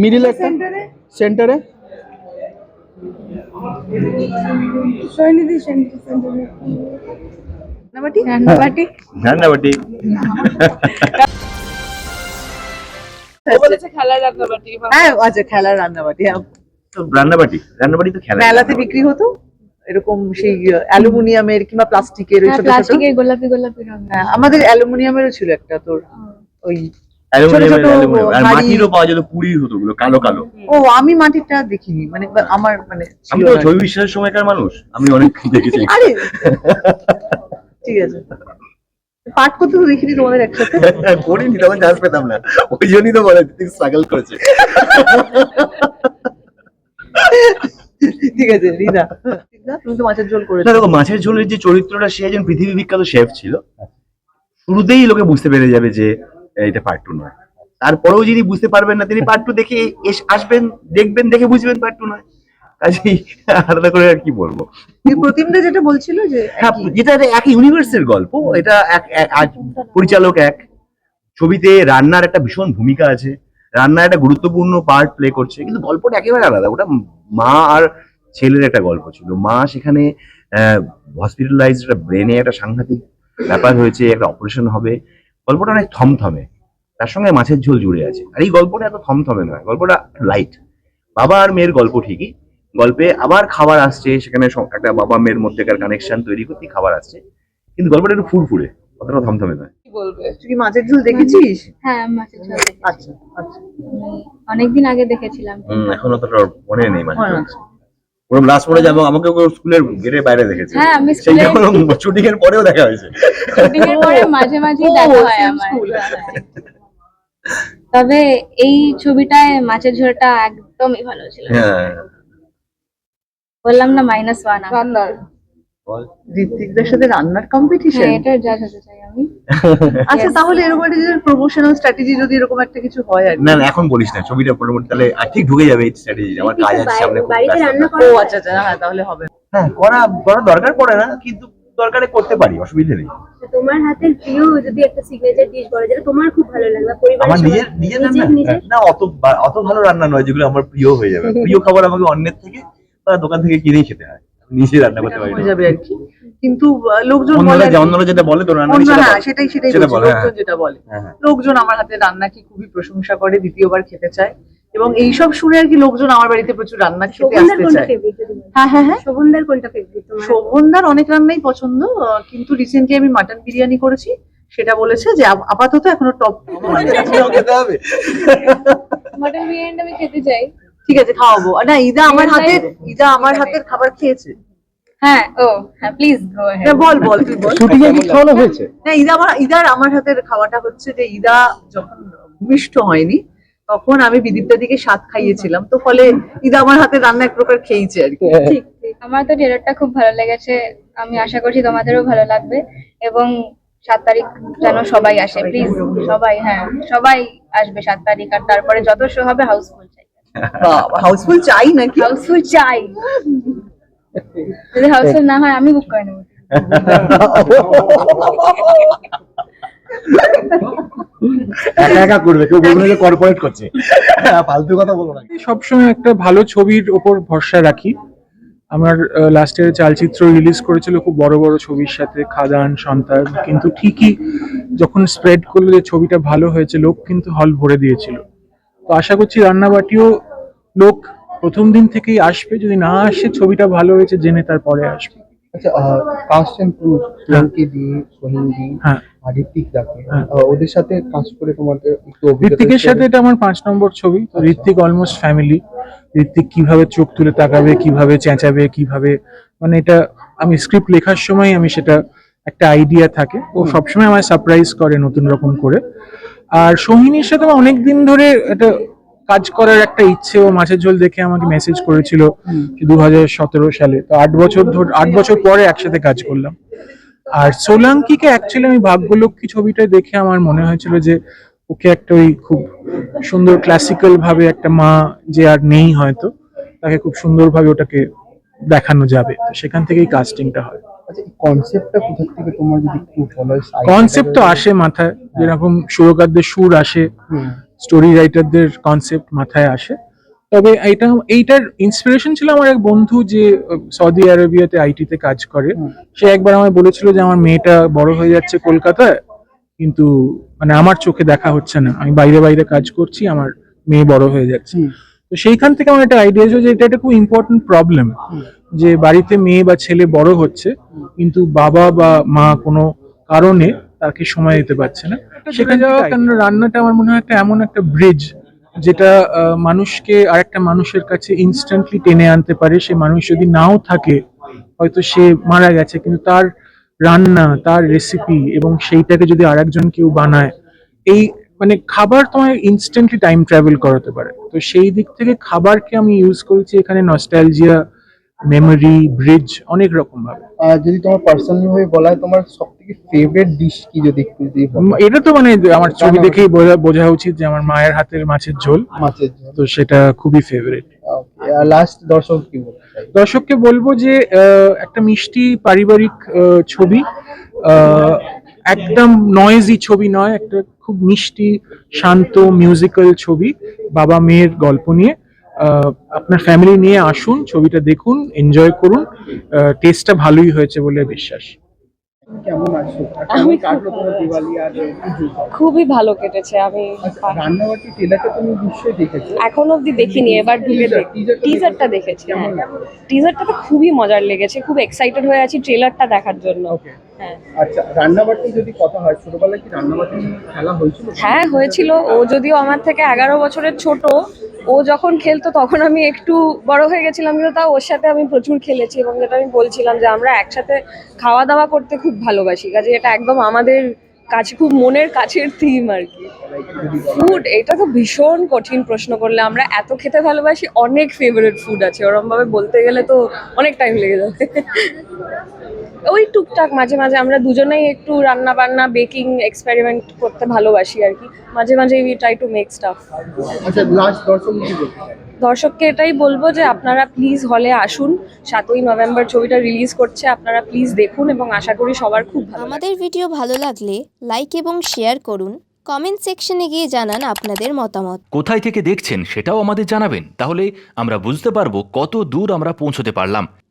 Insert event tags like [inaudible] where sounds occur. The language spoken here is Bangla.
মিডিল একটা? সেন্টারে সেন্টারে রান্নাবাটি রান্নাবাটি রান্নাবাটি বলেছে খেলার রান্নাবাটি। হ্যাঁ আচ্ছা খেলার রান্নাবাটি হ্যাঁ। তো রান্নাবাটি রান্নাবাটি তো খেলা মেলাতে বিক্রি হতো? এরকম সেই অ্যালুমিনিয়ামের কিংবা প্লাস্টিকের ওই হ্যাঁ ছোট ছোট। প্লাস্টিকের গোলাপি গোলাপি রঙ হ্যাঁ, আমাদের অ্যালুমিনিয়ামেরও ছিল একটা তোর ওই ছোট অ্যালুমিনিয়াম আর মাটিরও পাওয়া যেত পুরীর হতো ওগুলো কালো কালো। ও আমি দেখিনি মানে আমার মানে আমি তো জৈব বিশ্বাসের সময়কার মানুষ আমি অনেক [laughs] দেখেছি। আরে! ঠিক আছে। পাঠ করতে তো দেখিনি তোমাদের একসাথে। [laughs] করিনি তখন চান্স পেতাম না। ওই জন্যই তো বলে স্ট্রাগল করেছে। ঠিক আছে রিনা। রিনা, তুমি তো মাছের ঝোল দেখো মাছের ঝোলের যে চরিত্রটা সে একজন পৃথিবী বিখ্যাত শেফ ছিল। শুরুতেই লোকে বুঝতে পেরে যাবে যে এটা পার্ট টু নয়। তারপরেও যিনি বুঝতে পারবেন না তিনি পার্ট টু দেখে এস- আসবেন দেখবেন দেখে বুঝবেন পার্ট টু নয়। কাজেই আলাদা করে আর কি বলব? এই প্রতিমদা যেটা বলছিল যে হ্যাঁ একই। যেটা এক ইউনিভার্সের গল্প এটা এক আজ পরিচালক এক। ছবিতে রান্নার একটা ভীষণ ভূমিকা আছে। রান্নার একটা গুরুত্বপূর্ণ পার্ট প্লে করছে কিন্তু গল্পটা একেবারে আলাদা। ওটা মা আর ছেলের একটা গল্প ছিল। মা সেখানে হসপিটালাইজ একটা ব্রেনে একটা সাংঘাতিক ব্যাপার হয়েছে একটা অপারেশন হবে। গল্পটা অনেক থমথমে। তার সঙ্গে মাছের ঝোল জুড়ে আছে। আর এই গল্পটা এত থমথমে নয় গল্পটা লাইট বাবা আর মেয়ের গল্প ঠিকই। গল্পে আবার খাবার আসছে সেখানে একটা বাবা মেয়ের মধ্যেকার কানেকশন তৈরি করতে খাবার আসছে। কিন্তু গল্পটা একটু ফুরফুরে অতটা থমথমে নয়। কি বলবে? তুই কি মাছের ঝোল দেখেছিস? হ্যাঁ মাছের ঝোল আচ্ছা আচ্ছা। অনেকদিন আগে দেখেছিলাম। হুম, এখন অতটা মনে নেই মানে। ওরকম লাস্ট পরে যাব আমাকে স্কুলের গেটের বাইরে দেখেছে। হ্যাঁ, আমি স্কুলে- শুটিং এর পরেও দেখা হয়েছে। ছুটি এর পরে মাঝে মাঝে দেখা হয় আমার। তবে এই ছবিটায় মাছের ঝোলটা একদমই ভালো ছিল। হ্যাঁ। বললাম না মাইনাস ওয়ান বল। ঋত্বিকদের সাথে রান্নার কম্পিটিশন এটা জাজ হতে চাই আমি। [laughs] আচ্ছা তাহলে এরকম একটা যে প্রমোশনাল স্ট্র্যাটেজি যদি এরকম একটা কিছু হয় আর না না এখন বলিস না ছবিটা মোটামুটি তাহলে আর ঠিক ঢুকে যাবে এই স্ট্র্যাটেজি আমার কাজ আছে সামনে খুব বাড়িতে। রান্না ও আচ্ছা আচ্ছা হ্যাঁ তাহলে হবে। হ্যাঁ করা করা দরকার পড়ে না কিন্তু দরকারে করতে পারি অসুবিধা নেই। তোমার হাতের প্রিয় যদি একটা সিগনেচার ডিশ বলে যেটা তোমার খুব ভালো লাগবে আমার নিজের নিজের রান্না? না অত বা- অত ভালো রান্না নয় যেগুলো আমার প্রিয় হয়ে যাবে। [laughs] প্রিয় খাবার আমাকে অন্যের থেকে বা দোকান থেকে কিনেই খেতে হয়। নিজে রান্না করতে পারি যাবে আর কি? কিন্তু লোকজন বলে অন্যরা আর কি- অন্যরা যেটা বলে তো রান্না হ্যাঁ সেটাই সেটাই হ্যাঁ। লোকজন যেটা বলে। হ্যাঁ। লোকজন আমার হাতে রান্না কি খুবই প্রশংসা করে দ্বিতীয়বার খেতে চায়। এবং এইসব শুনে আর কি লোকজন আমার বাড়িতে প্রচুর রান্না খেতে শোভনদার আসতে চায়? হ্যাঁ হ্যাঁ হ্যাঁ। শোভনদার কোনটা ফেভারিট তোমার? শোভনদার অনেক রান্নাই পছন্দ আহ, কিন্তু রিসেন্টলি আমি মাটন বিরিয়ানি করেছি। সেটা বলেছে যে আপাতত এখনও টপ [laughs] খেতে হবে। মটন বিরিয়ানিটা আমি খেতে চাই। ঠিক আছে খাওয়াবো। না ইদা আমার হাতের ইদা আমার হাতের খাবার খেয়েছে। হ্যাঁ ও হ্যাঁ প্লিজ গো না, বল বল তুই বল। শুটিং এ কি খাওয়ানো হয়েছে? না ইদা আমার ইদার আমার হাতের খাওয়াটা হচ্ছে যে ইদা যখন ভূমিষ্ঠ হয়নি তখন আমি বিদীপ্তাদিকে স্বাদ খাইয়েছিলাম। তো ফলে ইদা আমার হাতে রান্না এক প্রকার খেয়েছে আর কি। ঠিক ঠিক। আমার তো ট্রেলারটা খুব ভালো লেগেছে। আমি আশা করছি তোমাদেরও ভালো লাগবে। এবং সাত তারিখ যেন সবাই আসে। প্লিজ সবাই হ্যাঁ সবাই আসবে সাত তারিখ। আর তারপরে যত শো হবে চাই হাউসফুল চাই নাকি? হাউসফুল চাই যদি হাউসফুল না হয় আমি বুক করে নেব। একা একা করবে কেউ বলবে যে কর্পোরেট করছে। ফালতু কথা বলো না। সবসময় একটা ভালো ছবির ওপর ভরসা রাখি। আমার লাস্টের চালচিত্র রিলিজ করেছিল খুব বড় বড় ছবির সাথে খাদান সন্তান কিন্তু ঠিকই যখন স্প্রেড করল যে ছবিটা ভালো হয়েছে লোক কিন্তু হল ভরে দিয়েছিল। তো আশা করছি রান্নাবাটিও লোক প্রথম দিন থেকেই আসবে যদি না আসে ছবিটা ভালো হয়েছে জেনে তারপরে আসবে। আচ্ছা কাস্ট ক্রু সোহিন হ্যাঁ। আর ঋত্বিক দাকে। হ্যাঁ। ওদের সাথে কাজ করে তোমাদের একটু ঋত্বিকের সাথে এটা আমার পাঁচ নম্বর ছবি। তো ঋত্বিক অলমোস্ট ফ্যামিলি ঋত্বিক কীভাবে চোখ তুলে তাকাবে কীভাবে চেঁচাবে কীভাবে মানে এটা আমি স্ক্রিপ্ট লেখার সময় আমি সেটা একটা আইডিয়া থাকে। ও সবসময় আমায় সারপ্রাইজ করে নতুন রকম করে। আর সোহিনীর সাথে আমার অনেকদিন ধরে একটা কাজ করার একটা ইচ্ছে ও মাছের ঝোল দেখে আমাকে মেসেজ করেছিল দু হাজার সতেরো সালে। তো আট বছর ধরে আট বছর পরে একসাথে কাজ করলাম। আর সোলাঙ্কিকে অ্যাকচুয়ালি আমি ভাগ্যলক্ষ্মী ছবিটা দেখে আমার মনে হয়েছিল যে ওকে একটা ওই খুব সুন্দর ক্লাসিক্যাল ভাবে একটা মা যে আর নেই হয়তো তাকে খুব সুন্দরভাবে ওটাকে দেখানো যাবে। তো সেখান থেকেই কাস্টিংটা হয়। আচ্ছা কনসেপ্টটা কোথা থেকে তোমার যদি কনসেপ্ট তো আসে মাথায় যেরকম সুরকারদের সুর আসে। স্টোরি রাইটারদের কনসেপ্ট মাথায় আসে। তবে এটা এইটার ইন্সপিরেশন ছিল আমার এক বন্ধু যে সৌদি আরবিয়াতে আইটিতে কাজ করে। সে একবার আমায় বলেছিল যে আমার মেয়েটা বড় হয়ে যাচ্ছে কলকাতায় কিন্তু মানে আমার চোখে দেখা হচ্ছে না। আমি বাইরে বাইরে কাজ করছি আমার মেয়ে বড় হয়ে যাচ্ছে। তো সেইখান থেকে আমার একটা আইডিয়া যে এটা একটা খুব ইম্পর্টেন্ট প্রবলেম যে বাড়িতে মেয়ে বা ছেলে বড় হচ্ছে কিন্তু বাবা বা মা কোনো কারণে তাকে সময় দিতে পারছে না। সেখানে যাওয়া কারণ রান্নাটা আমার মনে হয় একটা এমন একটা ব্রিজ যেটা মানুষকে আরেকটা মানুষের কাছে ইনস্ট্যান্টলি টেনে আনতে পারে। সে মানুষ যদি নাও থাকে হয়তো সে মারা গেছে কিন্তু তার রান্না তার রেসিপি এবং সেইটাকে যদি আরেকজন কেউ বানায় এই মানে খাবার তোমায় ইনস্ট্যান্টলি টাইম ট্রাভেল করাতে পারে। তো সেই দিক থেকে খাবারকে আমি ইউজ করেছি এখানে নস্টালজিয়া মেমোরি ব্রিজ অনেক রকম ভাবে যদি তোমার পার্সোনালি ভাবে বলা হয় তোমার সব থেকে ফেভারিট ডিশ কি যদি একটু এটা তো মানে আমার ছবি দেখেই বোঝা উচিত যে আমার মায়ের হাতের মাছের ঝোল। মাছের ঝোল। তো সেটা খুবই ফেভারিট লাস্ট দর্শক কি দর্শককে বলব যে একটা মিষ্টি পারিবারিক আহ, ছবি। একদম নয়েজি ছবি নয় একটা খুব মিষ্টি শান্ত মিউজিক্যাল ছবি। বাবা মেয়ের গল্প নিয়ে। আহ, আপনার ফ্যামিলি নিয়ে আসুন ছবিটা দেখুন এনজয় করুন। টেস্টটা ভালোই হয়েছে বলে বিশ্বাস। কেমন আছো? আমি কাটলো তোমার দিওয়ালি আর খুবই ভালো কেটেছে আমি আচ্ছা রান্নাবাটি ট্রেলারটা তুমি নিশ্চয়ই দেখেছ। এখন অব্দি দেখিনি এবার ঢুকে টিজারটা দেখেছি? কেমন হ্যাঁ। টিজারটা তো খুবই মজার লেগেছে খুব এক্সাইটেড হয়ে আছি ট্রেলারটা দেখার জন্য। ওকে আচ্ছা রান্নাবাটি যদি কথা হয় ছোটবেলায় কি রান্নাবাটি খেলা হয়েছিল? হ্যাঁ হয়েছিল। ও যদিও আমার থেকে এগারো বছরের ছোট ও যখন খেলতো তখন আমি একটু বড় হয়ে গেছিলাম কিন্তু তাও ওর সাথে আমি প্রচুর খেলেছি এবং যেটা আমি বলছিলাম যে আমরা একসাথে খাওয়া দাওয়া করতে খুব ভালোবাসি কাজে এটা একদম আমাদের কাছে খুব মনের কাছের থিম আর কি। ফুড এটা তো ভীষণ কঠিন প্রশ্ন করলে আমরা এত খেতে ভালোবাসি অনেক ফেভারিট ফুড আছে। ওরম ভাবে বলতে গেলে তো অনেক টাইম লেগে যাবে। ওই টুকটাক মাঝে মাঝে আমরা দুজনেই একটু রান্না বান্না বেকিং এক্সপেরিমেন্ট করতে ভালোবাসি আর কি। মাঝে মাঝে we try to make stuff আচ্ছা লাস্ট দর্শক দর্শককে এটাই বলব যে আপনারা প্লিজ হলে আসুন। সাতই নভেম্বর ছবিটা রিলিজ করছে আপনারা প্লিজ দেখুন এবং আশা করি সবার খুব ভালো আমাদের ভিডিও ভালো লাগলে লাইক এবং শেয়ার করুন। কমেন্ট সেকশনে গিয়ে জানান আপনাদের মতামত। কোথায় থেকে দেখছেন সেটাও আমাদের জানাবেন। তাহলে আমরা বুঝতে পারব কত দূর আমরা পৌঁছতে পারলাম।